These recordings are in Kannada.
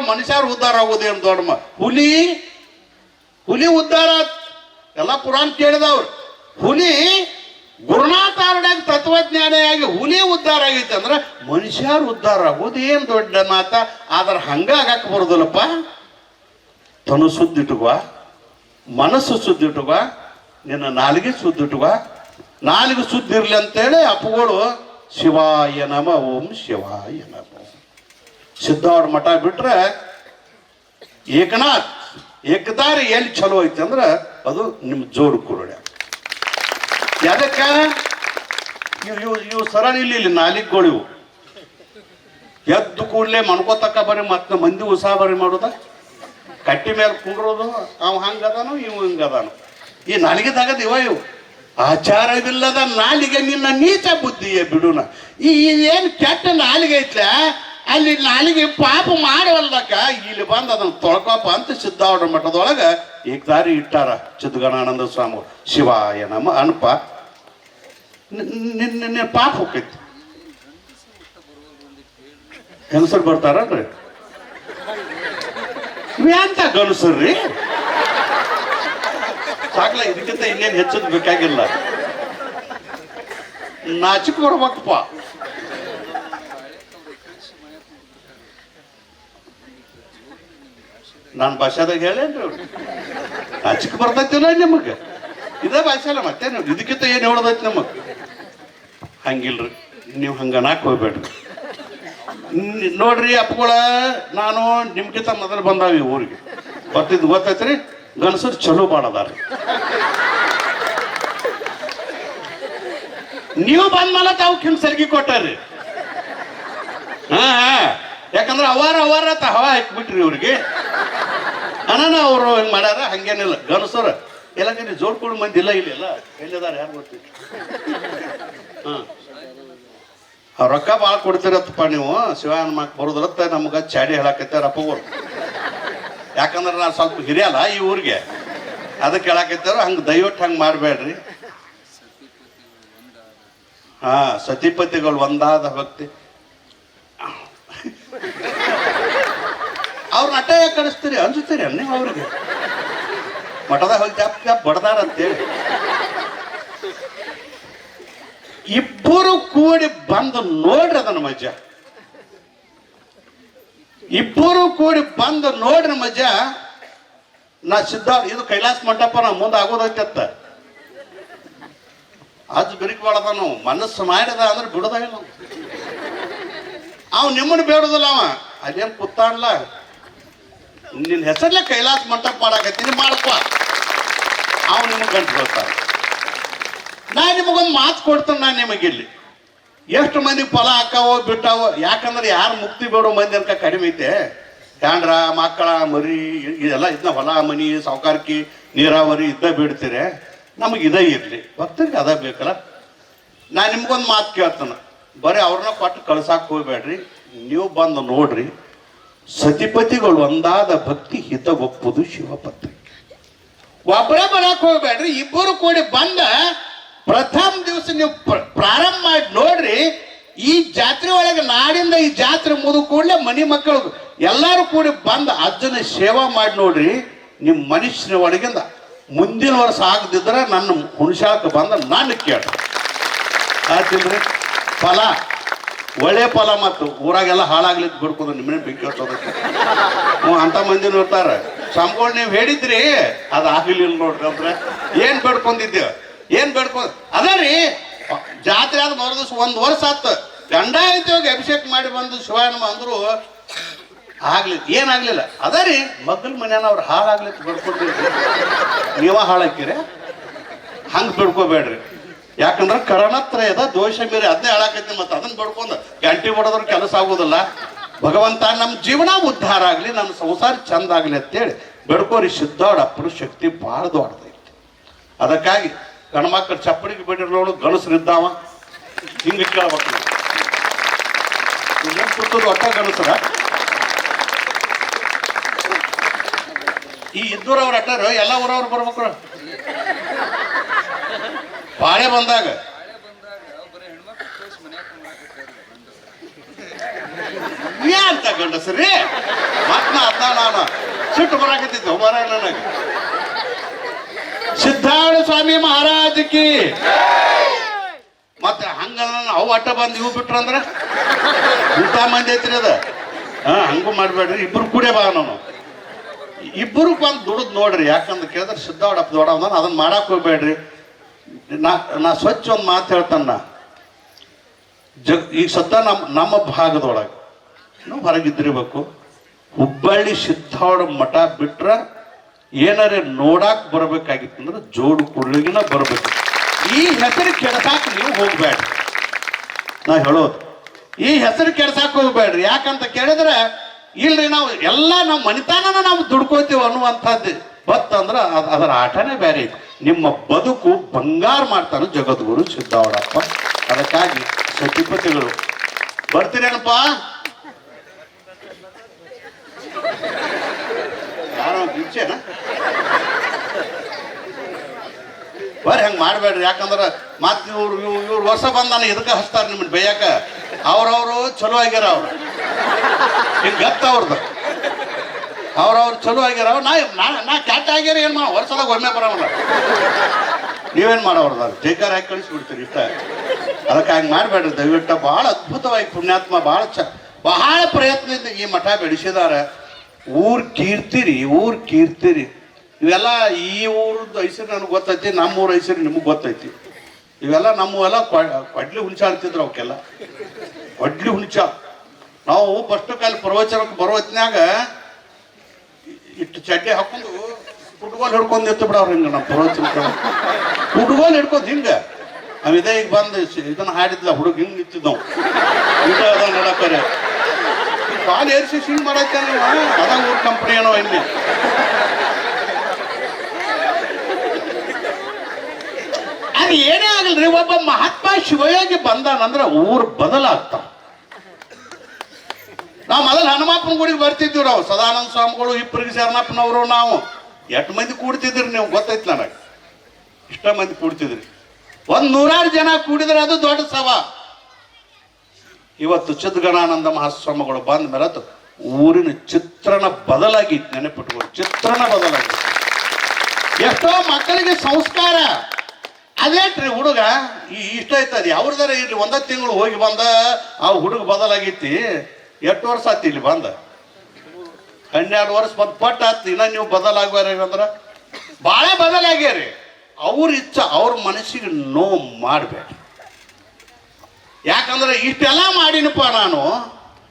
ಮನುಷ್ಯರು ಉದ್ಧಾರ ಆಗೋದೇನು ದೊಡ್ಡ ಹುಲಿ ಹುಲಿ ಉದ್ಧಾರ. ಎಲ್ಲ ಪುರಾಣ ಕೇಳಿದವ್ರು. ಹುಲಿ ಗುರುನಾಥಾರನಾಗಿ ತತ್ವಜ್ಞಾನಿಯಾಗಿ ಹುಲಿ ಉದ್ಧಾರ ಆಗೈತೆ ಅಂದ್ರೆ ಮನುಷ್ಯರು ಉದ್ಧಾರ ಆಗೋದು ಏನು ದೊಡ್ಡ ಮಾತ. ಆದ್ರೆ ಹಂಗ ಆಗಕ್ಕೆ ಬರೋದಿಲ್ಲಪ್ಪ. ತನು ಸುದ್ದಿಟ್ಟುವ ಮನಸ್ಸು ಸುದ್ದಿಟ್ಟುವ ನಿನ್ನ ನಾಲಿಗೆ ಸುದ್ದಿಟ್ಟುವ ನಾಲಿಗೆ ಸುದ್ದಿರ್ಲಿ ಅಂತೇಳಿ ಅಪ್ಪುಗಳು ಶಿವಾಯ ನಮ ಓಂ ಶಿವಾಯ ನಮ. ಸಿದ್ಧಾವರ ಮಠ ಬಿಟ್ರೆ ಏಕನಾಥ್, ಏಕದಾರಿ ಎಲ್ಲಿ ಚಲೋ ಐತೆ ಅಂದ್ರೆ ಅದು ನಿಮ್ಮ ಜೋರು ಕುರುಡ. ಯಾದಕ್ಕ ಇವು ಇವು ಇವು ಇಲ್ಲಿ ಇಲ್ಲಿ ಇವು. ಎದ್ದು ಕೂಡಲೇ ಮನ್ಕೋತಕ್ಕ ಬರೀ ಮತ್ತೆ ಮಂದಿ ಉತ್ಸಾಹ ಬರೀ ಮಾಡೋದ. ಕಟ್ಟಿ ಮೇಲೆ ಕುಂಡ್ರೋದು, ಅವ ಹಂಗದಾನು ಇವ್ ಹಿಂಗದಾನು ಈ ನಾಲಿಗೆದಾಗದ ಇವ ಇವು. ಆಚಾರವಿಲ್ಲದ ನಾಲಿಗೆ ನಿನ್ನ ನೀಚ ಬುದ್ಧಿಯೇ ಬಿಡುನ. ಈ ಏನು ಕೆಟ್ಟ ನಾಲಿಗೆ ಐತ್ಲ? ಅಲ್ಲಿ ನನಗೆ ಪಾಪ ಮಾಡವಲ್ದಕ್ಕ ಇಲ್ಲಿ ಬಂದು ಅದನ್ನ ತೊಳ್ಕೊಪ್ಪ ಅಂತ ಸಿದ್ಧಾವಡ ಮಠದೊಳಗೆ ಈಗ ದಾರಿ ಇಟ್ಟಾರ ಚಿದ್ಗಣಾನಂದ ಸ್ವಾಮಿ ಶಿವಾಯ ನಮ ಅನ್ಪ. ನಿನ್ನ ಪಾಪ ಹೋಗ್ತೈತಿ ಹೆಂಗಸರು ಬರ್ತಾರಲ್ರಿ? ಅಂತ ಗಣಸರ್ರಿ ಸಾಕ್ಲ ಇದಕ್ಕಿಂತ ಇನ್ನೇನು ಹೆಚ್ಚದ್ ಬೇಕಾಗಿಲ್ಲ. ನಾಚಿಕ್ ನಾನು ಭಾಷಾದಾಗ ಹೇಳೇನ್ರಿ ಅವ್ರು? ನಾಚಿಕ್ ಬರ್ತೈತಿಲ್ಲ ನಿಮಗೆ? ಇದೇ ಭಾಷೆ ಅಲ್ಲ ಮತ್ತೇನು ಇದಕ್ಕಿಂತ ಏನು ಹೇಳೋದೈತಿ ನಮಗೆ? ಹಂಗಿಲ್ರಿ, ನೀವು ಹಂಗನಾಕ್ ಹೋಗ್ಬೇಡ್ರಿ. ನ್- ನೋಡ್ರಿ ಅಪ್ಪಗಳ, ನಾನು ನಿಮ್ಗಿಂತ ಮೊದಲು ಬಂದಾವ ಊರಿಗೆ. ಬರ್ತಿದ್ದು ಗೊತ್ತೈತ್ರಿ ಗನಸರ್ ಚಲೋ ಮಾಡದಾರ ನೀವು ಬಂದ್ಮೇಲೆ ತಾವು ಕಿನ್ಸಲ್ಗಿ ಕೊಟ್ಟಾರ್ರಿ. ಹಾ ಹಾ. ಯಾಕಂದ್ರೆ ಅವಾರ ಅವಾರ ಹವಾ ಹಾಕ್ಬಿಟ್ರಿ ಇವ್ರಿಗೆ. ಅನಾನ ಅವರು ಹಿಂಗ್ ಮಾಡ್ಯಾರ ಹಂಗೇನಿಲ್ಲ ಗಣಸರು ಎಲ್ಲ ಕಡೆ ಕೂಡ ಮಂದಿ ಇಲ್ಲ ಇಲ್ಲಿ ಎಲ್ಲ. ಎಲ್ಲಿದಾರ ಯಾರು ಗೊತ್ತಿಲ್ಲ ಹಾಂ. ರೊಕ್ಕ ಭಾಳ ಕೊಡ್ತಿರತ್ತಪ್ಪ ನೀವು. ಶಿವಾನ ಮಾಕ್ ಬರೋದ್ರತ್ತ ನಮ್ಗೆ ಚಾಡಿ ಹೇಳಕತ್ತಾರ ಅಪ್ಪಗಳು ಯಾಕಂದ್ರೆ ನಾನು ಸ್ವಲ್ಪ ಹಿರಿಯಲ್ಲ ಈ ಊರಿಗೆ. ಅದಕ್ಕೆ ಹೇಳಾಕತ್ತಾರ ಹಂಗೆ ದಯವಿಟ್ಟು ಹಂಗೆ ಮಾಡಬೇಡ್ರಿ. ಹಾ, ಸತಿಪತಿಗಳು ಒಂದಾದ ಭಕ್ತಿ. ಅವ್ರನ್ನ ಯಾಕೆ ಕಳಿಸ್ತೀರಿ ಅನ್ಸುತ್ತೀರಿ ನೀವು ಅವ್ರಿಗೆ. ಮಠದಾಗ ಹೋಗಿ ಜಾಪ್ ಜಾಪ್ ಬಡದಾರ ಅಂತೇಳಿ. ಇಬ್ಬರು ಕೂಡಿ ಬಂದು ನೋಡ್ರಿ ಅದನ್ನ ಮಜಾ ಇಬ್ಬರು ಕೂಡಿ ಬಂದು ನೋಡ್ರಿ ಮಜಾ ನಾ ಸಿದ್ಧ, ಇದು ಕೈಲಾಸ ಮಂಟಪ ನಾ ಮುಂದೆ ಆಗೋದೈತೆ ಅಂತ ಅದು ಬಿರುಕು ಬಾಳದ ನಾವು ಮನಸ್ಸು ಮಾಡಿದ ಅಂದ್ರೆ ಬಿಡೋದ ಇಲ್ಲ. ಅವ್ ನಿಮ್ಮನ್ನು ಬೇಡುದಿಲ್ಲ ಅವ. ಅದೇನ್ ಕೂತಾನಲ್ಲ ನಿನ್ನ ಹೆಸರಲ್ಲೇ ಕೈಲಾಸ ಮಂಟಪ ಮಾಡಾಕತ್ತೀನಿ ಮಾಡಪ್ಪ ಅವ್ ನಿಮಗೆ ಗಂಟು ನಾನು ನಿಮಗೊಂದು ಮಾತು ಕೊಡ್ತೇನೆ ನಾನು ನಿಮಗಿಲ್ಲಿ. ಎಷ್ಟು ಮಂದಿ ಫಲ ಹಾಕಾವೋ ಬಿಟ್ಟಾವೋ, ಯಾಕಂದ್ರೆ ಯಾರು ಮುಕ್ತಿ ಬೇಡೋ ಮಂದಿ ಅನ್ಕ ಕಡಿಮೆ ಐತೆ. ಯಾಂಡ್ರ ಮಕ್ಕಳ, ಮರಿ, ಇದೆಲ್ಲ ಇದನ್ನ ಹೊಲ, ಮನಿ, ಸಾವುಕಾರಕಿ, ನೀರಾವರಿ ಇದ್ದ ಬಿಡ್ತೀರಿ. ನಮಗೆ ಇದೇ ಇರಲಿ. ಭಕ್ತರಿಗೆ ಅದ ಬೇಕಲ್ಲ. ನಾನು ನಿಮ್ಗೊಂದು ಮಾತು ಕೇಳ್ತಾನೆ. ಬರೀ ಅವ್ರನ್ನ ಕೊಟ್ಟು ಕಳ್ಸಕ್ಕೆ ಹೋಗ್ಬೇಡ್ರಿ. ನೀವು ಬಂದು ನೋಡ್ರಿ. ಸತಿಪತಿಗಳು ಒಂದಾದ ಭಕ್ತಿ ಹಿತ ಒಪ್ಪುದು ಶಿವಪತ್ರಿಕೆ ಒಬ್ಬರೇ ಬರಕ್ ಹೋಗ್ಬೇಡ್ರಿ, ಇಬ್ಬರು ಕೂಡಿ ಬಂದ ಪ್ರಥಮ ದಿವಸ ನೀವು ಪ್ರ- ಪ್ರಾರಂಭ ಮಾಡಿ ನೋಡ್ರಿ, ಈ ಜಾತ್ರೆ ಒಳಗೆ ನಾಡಿಂದ ಈ ಜಾತ್ರೆ ಮುದು ಕೂಡಲೇ ಮನಿ ಮಕ್ಕಳು ಎಲ್ಲರೂ ಕೂಡಿ ಬಂದ ಅಜ್ಜನ ಸೇವಾ ಮಾಡಿ ನೋಡ್ರಿ, ನಿಮ್ಮ ಮನುಷ್ಯನ ಒಳಗಿಂದ ಮುಂದಿನ ವರ್ಷ ಆಗದಿದ್ರೆ ನನ್ನ ಹುಣಸಾಕ ಬಂದ ನಾನು ಕೇಳ ಆತಿಲ್ರಿ ಫಲ ಒಳ್ಳೆ ಫಲ ಮತ್ತು ಊರಾಗೆಲ್ಲ ಹಾಳಾಗ್ಲಿದ್ ಬಿಡ್ಕೊಂಡು ನಿಮ್ಮನೆ ಬೆಂಕಿ ಹಚ್ಚೋದಕ್ಕೆ ಹ್ಞೂ, ಅಂತ ಮಂದಿ ನೋಡ್ತಾರ. ಸಂಪೂರ್ಣ ನೀವು ಹೇಳಿದ್ರಿ, ಅದು ಆಗಲಿಲ್ಲ ನೋಡ್ರಿ ಏನ್ ಬೇಡ್ಕೊಂಡಿದ್ದೇವೆ ಏನು ಬೇಡ್ಕೊ, ಅದ ರೀ, ಜಾತ್ರೆ ಆದ ಮರು ದಿವಸ ಒಂದು ವರ್ಷ ಆತು. ಗಂಡ ಹೋಗಿ ಅಭಿಷೇಕ ಮಾಡಿ ಬಂದು ಶಿವಾಯನಮ ಅಂದ್ರು ಆಗ್ಲಿ ಏನಾಗ್ಲಿಲ್ಲ ಅದ ರೀ, ಮಗ್ಗಲ್ ಮನ್ಯಾನ ಅವ್ರು ಹಾಳಾಗ್ಲಿತ್ತು ಬೇಡ್ಕೊಂಡಿದ್ರಿ. ನೀವ ಹಾಳಾಕಿರಿ ಹಂಗೆ ಬಿಡ್ಕೋಬೇಡ್ರಿ. ಯಾಕಂದ್ರೆ ಕರಣತ್ರಯದ ದೋಷ ಮೀರಿ ಅದನ್ನೇ ಹೇಳಾಕೈತಿ ಮತ್ತೆ ಅದನ್ನ ಬಡ್ಕೊಂಡು ಗಂಟೆ ಹೊಡೆದ್ರ ಕೆಲಸ ಆಗೋದಿಲ್ಲ. ಭಗವಂತ ನಮ್ಮ ಜೀವನ ಉದ್ಧಾರ ಆಗಲಿ ನಮ್ಮ ಸಂಸಾರ ಚಂದ ಆಗಲಿ ಅಂತೇಳಿ ಬೆಡ್ಕೋರಿ ಸಿದ್ಧಾಡ ಅಪ್ಪನ ಶಕ್ತಿ ಭಾಳ ದೊಡ್ಡದೈತಿ. ಅದಕ್ಕಾಗಿ ಗಣಮಕ್ಕಳು ಚಪ್ಪಡಿಗೆ ಬಿಡಿರ್ ನೋಡು ಗಣಸರಿದ್ದಾವ ಹಿಂಗೆ ಕೇಳ್ಬೇಕು ಕೂತದ್ದು ಒಟ್ಟ ಗಣಸರ ಈ ಇದ್ದೂರವ್ರ ಅಟ್ಟಾರ, ಎಲ್ಲ ಊರವ್ರು ಬರ್ಬೇಕು. ಪಾಳೆ ಬಂದಾಗ. ಅಂತ ಗಂಡಸ್ರಿ? ಮತ್ ನಾನು ಸಿಟ್ಟು ಬರಾಕತ್ತಿದ್ದು ಬರ ನನಗೆ. ಸಿದ್ಧಾರ್ಥ ಸ್ವಾಮಿ ಮಹಾರಾಜ್ ಕಿ. ಮತ್ತೆ ಹಂಗ ಅವು ಅಟ್ಟ ಬಂದು ಇವು ಬಿಟ್ರಂದ್ರೆ? ಊಟ ಮಂದಿ ಐತ್ರಿ ಅದ. ಹಾ, ಹಂಗೂ ಮಾಡ್ಬೇಡ್ರಿ ಇಬ್ಬರು ಕೂಡೇ ಬಾ ನಾನು. ಇಬ್ಬರು ಬಂದು ದುಡಿದ್ ನೋಡ್ರಿ ಯಾಕಂದ್ರೆ ಕೇಳಿದ್ರೆ ಸಿದ್ಧಾವಡಪ್ಪ ದೊಡ್ಡ ಅದನ್ನ ಮಾಡಕ್ ಹೋಗ್ಬೇಡ್ರಿ. ನಾ ನಾ ಸ್ವಚ್ಛ ಒಂದು ಮಾತು ಹೇಳ್ತಾನ ಜಗ್ ಈಗ ಸದ್ದ ನಮ್ಮ ನಮ್ಮ ಭಾಗದೊಳಗೆ ನಾವು ಹೊರಗಿದ್ದಿರಬೇಕು. ಹುಬ್ಬಳ್ಳಿ ಸಿದ್ಧಾವಡ ಮಠ ಬಿಟ್ರೆ ಏನಾರೇ ನೋಡಾಕ್ ಬರಬೇಕಾಗಿತ್ತು ಅಂದ್ರೆ ಜೋಡು ಕುಳ್ಳಿಗಿನ ಬರಬೇಕು. ಈ ಹೆಸರು ಕೆಡಸಾಕ ನೀವು ಹೋಗ್ಬೇಡ್ರಿ ನಾ ಹೇಳೋದು, ಈ ಹೆಸರು ಕೆಡ್ಸಾಕ್ ಹೋಗ್ಬೇಡ್ರಿ ಯಾಕಂತ ಕೇಳಿದ್ರೆ, ಇಲ್ರಿ ನಾವು ಎಲ್ಲ ನಮ್ಮ ಮನಿತಾನನ ನಾವು ದುಡ್ಕೋತೀವಿ ಅನ್ನುವಂಥದ್ದು ಬತ್ತಂದ್ರೆ ಅದ್, ಅದರ ಆಟನೇ ಬೇರೆ ಐತಿ. ನಿಮ್ಮ ಬದುಕು ಬಂಗಾರ ಮಾಡ್ತಾನೆ ಜಗದ್ಗುರು ಸಿದ್ದಾವಡಪ್ಪ ಅದಕ್ಕಾಗಿ ಸತಿಪತಿಗಳು. ಬರ್ತೀರೇನಪ್ಪ ಯಾರೋ ಗಿಚ್ಚೇನ ಬರ್ರಿ, ಹಂಗೆ ಮಾಡಬೇಡ್ರಿ. ಯಾಕಂದ್ರೆ ಮತ್ತೆ ಇವ್ರು ಇವ್ರು ಇವ್ರು ವರ್ಷ ಬಂದಾನ ಇದಕ್ಕೆ ಹಚ್ತಾರೆ ನಿಮ್ಮನ್ನ ಬೇಯಕ್ಕೆ? ಅವ್ರವ್ರು ಚಲೋ ಆಗ್ಯಾರ ಅವ್ರು. ಹಿಂಗೆ ಗತ್ತ ಅವ್ರದ್ದು ಅವ್ರವ್ರು ಚಲೋ ಆಗ್ಯಾರ ನಾ ನಾ- ನಾ ಕ್ಯಾಟ್ ಆಗ್ಯಾರ ಏನು ಮಾಡೋ ವರ್ಷದಾಗ ಒಮ್ಮೆ ಬರೋಲ್ಲ ನೀವೇನು ಮಾಡೋರ್ದ ಜೈಕಾರ ಹಾಕಿ ಕಳಿಸ್ಬಿಡ್ತೀರಿ ಇಷ್ಟ. ಅದಕ್ಕೆ ಹಂಗೆ ಮಾಡಬೇಡ್ರಿ, ದಯವಿಟ್ಟು ಭಾಳ ಅದ್ಭುತವಾಗಿ ಪುಣ್ಯಾತ್ಮ, ಭಾಳ ಚ ಬಹಳ ಪ್ರಯತ್ನದಿಂದ ಈ ಮಠ ಬೆಳೆಸಿದ್ದಾರೆ ಊರ್ ಕೀರ್ತಿರಿ ಊರ್ ಕೀರ್ತಿರಿ. ಇವೆಲ್ಲ ಈ ಊರದ್ದು ಹೆಸರು ನನಗೆ ಗೊತ್ತೈತಿ, ನಮ್ಮ ಊರ ಐಸರಿ ನಿಮಗೆ ಗೊತ್ತೈತಿ. ಇವೆಲ್ಲ ನಮ್ಮವೆಲ್ಲ ಕೊಡ್ಲಿ ಕೊಡ್ಲಿ ಅಂತಿದ್ರು ಅವಕ್ಕೆಲ್ಲ. ಕೊಡ್ಲಿ ಹುಂಚ ನಾವು ಫಸ್ಟ್ ಕಾಲ ಪ್ರವಚನಕ್ಕೆ ಬರೋ ಹೊತ್ನ್ಯಾಗ ಇಟ್ಟು ಚಡ್ಡಿ ಹಾಕೊಂಡು ಫುಟ್ಬಾಲ್ ಹಿಡ್ಕೊಂಡು ನಿಂತು ಬಿಡವ್ರು ಹಿಂಗೆ ನಮ್ಮ ಪ್ರವಚನ ಫುಟ್ಬಾಲ್ ಹಿಡ್ಕೊಂಡು ಹಿಂಗೆ. ನಾವ್ ಇದೇ ಈಗ ಬಂದು ಇದನ್ನ ಹಾಡಿದ್ಲ, ಹುಡುಗ ಹಿಂಗೆ ನಿಂತಿದ್ದವು ಊಟ ಅದ ನಡಕರೆ. ಕಾಲು ಏರಿಸಿ ಸಿಂಗ್ ನೀವು ಅದ ಊರ್ ಕಂಪ್ನಿ ಏನೋ ಇಲ್ಲಿ. ಅದು ಏನೇ ಆಗಲ್ರಿ ಒಬ್ಬ ಮಹಾತ್ಮ ಶಿವಯೋಗಿ ಬಂದಾನಂದ್ರೆ ಊರು ಬದಲಾಗ್ತಾವ. ನಾವು ಮೊದಲು ಹನುಮಪ್ಪನ ಗುಡಿಗೆ ಬರ್ತಿದ್ವಿ ನಾವು. ಸದಾನಂದ ಸ್ವಾಮಿಗಳು ಇಬ್ಬರಿಗೆ ಶರಣಪ್ಪನವರು, ನಾವು. ಎಷ್ಟು ಮಂದಿ ಕೂಡ್ತಿದ್ರಿ ನೀವು ಗೊತ್ತೈತಿ ನನಗೆ ಇಷ್ಟ ಮಂದಿ ಕೂಡ್ತಿದ್ರಿ. ಒಂದು ನೂರಾರು ಜನ ಕೂಡಿದ್ರೆ ಅದು ದೊಡ್ಡ ಸಭಾ ಇವತ್ತು ಚಿದ್ಗಣಾನಂದ ಮಹಾಸ್ವಾಮಿಗಳು ಬಂದ ಮೇಲೆ ಊರಿನ ಚಿತ್ರಣ ಬದಲಾಗಿತ್ತು ನೆನಪಿಟ್ಕೊಂಡು, ಚಿತ್ರಣ ಬದಲಾಗಿತ್ತು ಎಷ್ಟೋ ಮಕ್ಕಳಿಗೆ ಸಂಸ್ಕಾರ. ಅದೇಟ್ರಿ ಹುಡುಗ, ಈ ಇಷ್ಟ ಐತದ ಅವ್ರದಾರ ಇರ್ಲಿ, ಒಂದ ತಿಂಗಳು ಹೋಗಿ ಬಂದ, ಆ ಹುಡುಗ ಬದಲಾಗೈತಿ ಎಷ್ಟು ವರ್ಷ ಆತಿ ಇಲ್ಲಿ ಬಂದ? ಹನ್ನೆರಡು ವರ್ಷ ಬಂದ್ ಪಟ್ ಆತ್ ಇನ್ನ ನೀವು ಬದಲಾಗ್ಯಾರ ಅಂದ್ರ? ಭಾಳ ಬದಲಾಗ್ಯಾರಿ. ಅವ್ರ ಇಚ್ಛ, ಅವ್ರ ಮನಸ್ಸಿಗೆ ನೋವು ಮಾಡಬೇಡಿ ಯಾಕಂದ್ರೆ ಇಷ್ಟೆಲ್ಲ ಮಾಡಿನಪ್ಪ ನಾನು.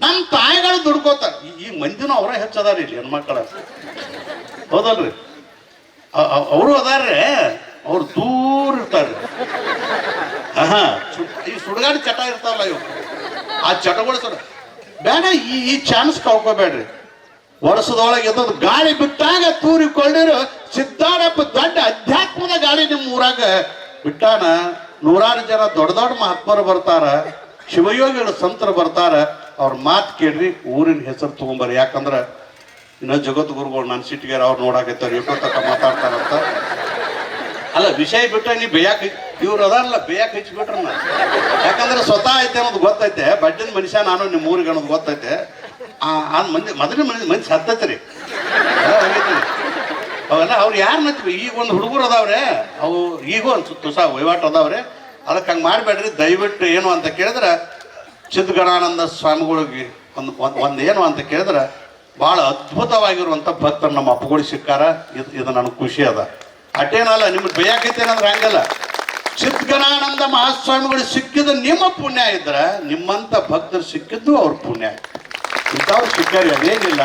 ನಮ್ಮ ತಾಯಿಗಳು ದುಡ್ಕೋತಾರೆ. ಈ- ಮಂದಿನೂ ಅವರೇ ಹೆಚ್ಚದಾರ ಇಲ್ಲಿ ಹೆಣ್ಮಕ್ಳ. ಹೌದಲ್ರಿ? ಅವರು ಅದಾರ್ರೆ. ಅವ್ರು ದೂರ ಇರ್ತಾರೆ ಹಾ ಈ ಸುಡುಗಾಡಿ ಚಟ ಇರ್ತಾವಲ್ಲ ಇವು ಆ ಚಟಗಳು ಸರ್ ಬೇಡ, ಈ ಈ ಚಾನ್ಸ್ ಕಳ್ಕೊಬೇಡ್ರಿ. ವರ್ಷದೊಳಗೆ ಎದ್ದೊಂದು ಗಾಳಿ ಬಿಟ್ಟಾಗ ತೂರಿಕೊಂಡಿರೋ ಸಿದ್ದಾರಪ್ಪ ದೊಡ್ಡ ಅಧ್ಯಾತ್ಮದ ಗಾಳಿ ನಿಮ್ಮ ಊರಾಗ ಬಿಟ್ಟಾನ. ನೂರಾರು ಜನ ದೊಡ್ಡ ದೊಡ್ಡ ಮಹಾತ್ಮರು ಬರ್ತಾರ, ಶಿವಯೋಗಿಗಳು ಸಂತರು ಬರ್ತಾರ. ಅವ್ರ ಮಾತು ಕೇಳ್ರಿ, ಊರಿನ ಹೆಸರು ತಗೊಂಬರ್ರಿ. ಯಾಕಂದ್ರ ಇನ್ನ ಜಗದ್ಗುರುಗಳು ನನ್ನ ಸಿಟ್ಟಿಗೆ ಅವ್ರು ನೋಡಾಕತ್ತಾರ ಎಷ್ಟೋ ತಕ್ಕ ಮಾತಾಡ್ತಾರಂತ. ಅಲ್ಲ, ವಿಷಯ ಬಿಟ್ರೆ ನೀವು ಬೇಯಕ್ ಇವ್ರು ಅದಲ್ಲ ಬೇಯಕ್ ಹಚ್ಚಿಬಿಟ್ರ ನಾ ಯಾಕಂದ್ರೆ ಸ್ವತಃ ಐತೆ ಅನ್ನೋದು ಗೊತ್ತೈತೆ, ಬಡ್ಡಿನ ಮನುಷ್ಯ ನಾನು ನಿಮ್ಮ ಊರಿಗೆ ಅನ್ನೋದು ಗೊತ್ತೈತೆ. ಆ ಮಂದಿ ಮೊದಲನೇ ಮಂದಿ ಮಂದಿ ಹತ್ತೈತೆ ರೀ. ಅವೆಲ್ಲ ಅವ್ರು ಯಾರು ನಚ್ವಿ ಈಗ ಒಂದು ಹುಡುಗರು ಅದಾವ್ರೆ, ಅವು ಈಗ ಒಂದು ತುಸ ವಹಿವಾಟು ಅದಾವ್ರೆ. ಅದಕ್ಕೆ ಹಂಗೆ ಮಾಡಬೇಡ್ರಿ, ದಯವಿಟ್ಟು ಏನು ಅಂತ ಕೇಳಿದ್ರೆ, ಚಿದ್ಗಣಾನಂದ ಸ್ವಾಮಿಗಳಿಗೆ ಒಂದು ಒಂದು ಏನು ಅಂತ ಕೇಳಿದ್ರೆ, ಭಾಳ ಅದ್ಭುತವಾಗಿರುವಂಥ ಭಕ್ತರು ನಮ್ಮ ಅಪ್ಪಗಳು ಸಿಕ್ಕಾರ. ಇದು ಇದು ನನಗೆ ಖುಷಿ ಅದ. ಅಟೇನಲ್ಲ ನಿಮ್ಗೆ ಬೇಯಾಕೈತೇನಂದ್ರೆ ಹಂಗಲ್ಲ. ಚಿತ್ಗನಾನಂದ ಮಹಾಸ್ವಾಮಿಗಳು ಸಿಕ್ಕಿದ ನಿಮ್ಮ ಪುಣ್ಯ ಇದ್ರೆ ನಿಮ್ಮಂಥ ಭಕ್ತರು ಸಿಕ್ಕಿದ್ದು ಅವ್ರ ಪುಣ್ಯ. ಇಂಥವ್ರು ಸಿಕ್ಕರಿ, ಅದೇನಿಲ್ಲ.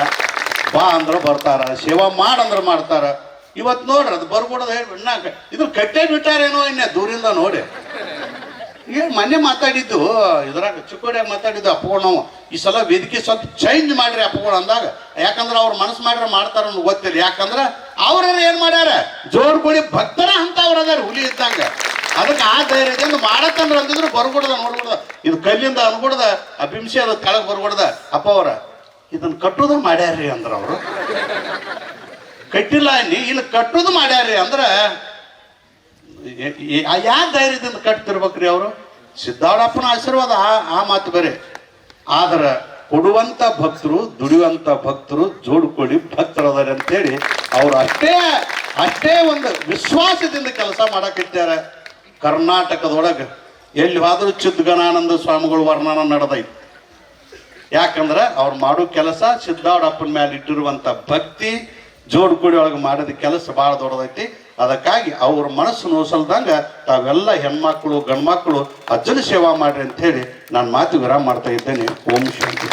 ಬಾ ಅಂದ್ರೆ ಬರ್ತಾರ, ಸೇವಾ ಮಾಡಂದ್ರೆ ಮಾಡ್ತಾರ. ಇವತ್ತು ನೋಡ್ರಿ, ಅದು ಬರ್ಬಿಡೋದು ಹೇಳಿ ಇದು ಕಟ್ಟೆ ಬಿಟ್ಟಾರೇನೋ ಇನ್ನೇ ದೂರಿಂದ ನೋಡಿ. ಏನು ಮೊನ್ನೆ ಮಾತಾಡಿದ್ದು, ಇದ್ರಾಗ ಚಿಕ್ಕೋಡಿಯಾಗ ಮಾತಾಡಿದ್ದು ಅಪ್ಪಗಳು ಈ ಸಲ ವೇದಿಕೆ ಸ್ವಲ್ಪ ಚೇಂಜ್ ಮಾಡ್ರಿ ಅಪ್ಪಗಳು ಅಂದಾಗ. ಯಾಕಂದ್ರೆ ಅವ್ರು ಮನಸ್ಸು ಮಾಡ್ರೆ ಮಾಡ್ತಾರ ಗೊತ್ತಿಲ್ಲ. ಯಾಕಂದ್ರೆ ಅವ್ರ ಏನ್ ಮಾಡ್ಯಾರ? ಜೋಡ್ ಕೊಡಿ ಭಕ್ತರ ಅಂತವ್ರು ಅದಾರ, ಹುಲಿ ಇದ್ದಂಗ. ಅದಕ್ಕೆ ಆ ಧೈರ್ಯದಿಂದ ಮಾಡತ್ತಂದ್ರ ಅಂದಿದ್ರು ಬರ್ಬಿಡದ ನೋಡ್ಬಿಡದ ಇದು ಕಲ್ಲಿಂದ ಅನ್ಬಿಡದ ಅಭಿಂಸೆ ಅದ, ಕೆಳಗೆ ಬರ್ಕೊಡ್ದ ಅಪ್ಪ ಅವ್ರ ಇದನ್ನ ಕಟ್ಟುದ ಮಾಡ್ಯಾರ್ರಿ ಅಂದ್ರ ಅವರು. ಕಟ್ಟಿಲ್ಲ ಅನ್ನಿ ಇಲ್ಲಿ ಕಟ್ಟುದು ಮಾಡ್ಯಾರ್ರಿ ಅಂದ್ರ ಯಾ ಧೈರ್ಯದಿಂದ ಕಟ್ತಿರ್ಬೇಕ್ರಿ ಅವರು? ಸಿದ್ದಾಡಪ್ಪನ ಆಶೀರ್ವಾದ, ಆ ಆ ಮಾತು ಬೇರೆ. ಆದ್ರ ಕೊಡುವಂತ ಭಕ್ತರು, ದುಡಿಯುವಂತ ಭಕ್ತರು ಜೋಡ್ಕೊಳ್ಳಿ ಭಕ್ತರದಾರೆ ಅಂತೇಳಿ ಅವ್ರು ಅಷ್ಟೇ ಅಷ್ಟೇ ಒಂದು ವಿಶ್ವಾಸದಿಂದ ಕೆಲಸ ಮಾಡಕತ್ಯಾರ ಕರ್ನಾಟಕದೊಳಗೆ. ಎಲ್ಲಿ ಹೋದ್ರೂ ಚಿದ್ಗಣಾನಂದ ಸ್ವಾಮಿಗಳು ವರ್ಣನ ನಡೆದೈತಿ. ಯಾಕಂದ್ರೆ ಅವ್ರು ಮಾಡೋ ಕೆಲಸ ಸಿದ್ದಾಡಪ್ಪನ ಮೇಲೆ ಇಟ್ಟಿರುವಂಥ ಭಕ್ತಿ ಜೋಡ್ಕುಡಿ ಒಳಗೆ ಮಾಡಿದ ಕೆಲಸ ಭಾಳ ದೊಡ್ಡದೈತಿ. ಅದಕ್ಕಾಗಿ ಅವ್ರ ಮನಸ್ಸು ನೋಸಲ್ದಂಗ ತಾವೆಲ್ಲ ಹೆಣ್ಮಕ್ಳು, ಗಂಡ್ಮಕ್ಳು ಅಜ್ಜನ ಸೇವಾ ಮಾಡ್ರಿ ಅಂತ ಹೇಳಿ ನಾನು ಮಾತು ವಿರಾಮ ಮಾಡ್ತಾ ಇದ್ದೇನೆ. ಓಂ ಶಾಂತಿ.